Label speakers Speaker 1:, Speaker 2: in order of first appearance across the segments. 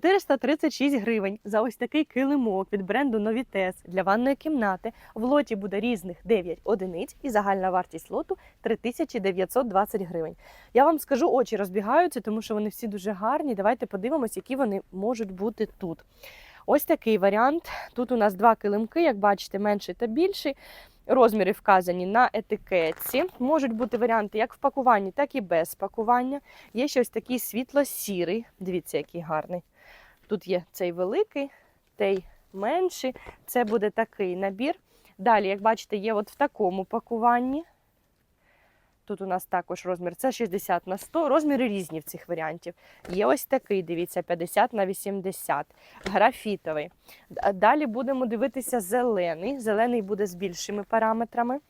Speaker 1: 436 гривень за ось такий килимок від бренду Novitez для ванної кімнати. В лоті буде різних 9 одиниць і загальна вартість лоту 3920 гривень. Я вам скажу, очі розбігаються, тому що вони всі дуже гарні. Давайте подивимось, які вони можуть бути тут. Ось такий варіант. Тут у нас два килимки, як бачите, менший та більший. Розміри вказані на етикетці. Можуть бути варіанти як в пакуванні, так і без пакування. Є щось такий світло-сірий. Дивіться, який гарний. Тут є цей великий, цей менший. Це буде такий набір. Далі, як бачите, є от в такому пакуванні. Тут у нас також розмір це 60 на 100. Розміри різні в цих варіантів. Є ось такий, дивіться, 50 на 80, графітовий. Далі будемо дивитися зелений. Зелений буде з більшими параметрами.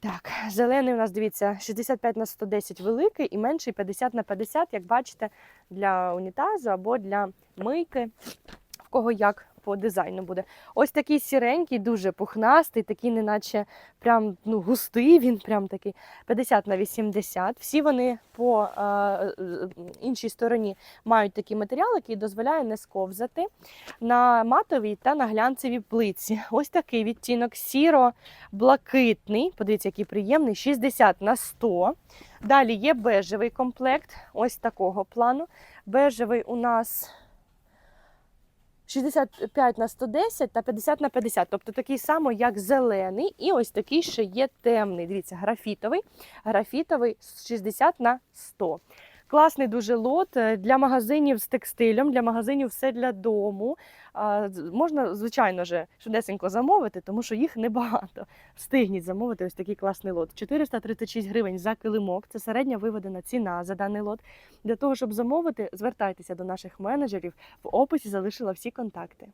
Speaker 1: Так, зелений у нас, дивіться, 65 на 110 великий і менший 50 на 50, як бачите, для унітазу або для мийки, в кого як по дизайну буде. Ось такий сіренький, дуже пухнастий, такий, неначе прям ну, густий, він прям такий 50 на 80. Всі вони по е, іншій стороні мають такий матеріал, який дозволяє не сковзати на матовій та на глянцевій плиці. Ось такий відтінок сіро-блакитний. Подивіться, який приємний, 60 на 100. Далі є бежевий комплект, ось такого плану. Бежевий у нас 65 на 110 та 50 на 50, тобто такий самий, як зелений, і ось такий ще є темний. Дивіться, графітовий. Графітовий 60 на 100. Класний дуже лот е, для магазинів з текстилем, для магазинів все для дому. Можна, звичайно ж, швидесенько замовити, тому що їх небагато. Встигніть замовити ось такий класний лот. 436 гривень за килимок. Це середня виведена ціна за даний лот. Для того, щоб замовити, звертайтеся до наших менеджерів. В описі залишила всі контакти.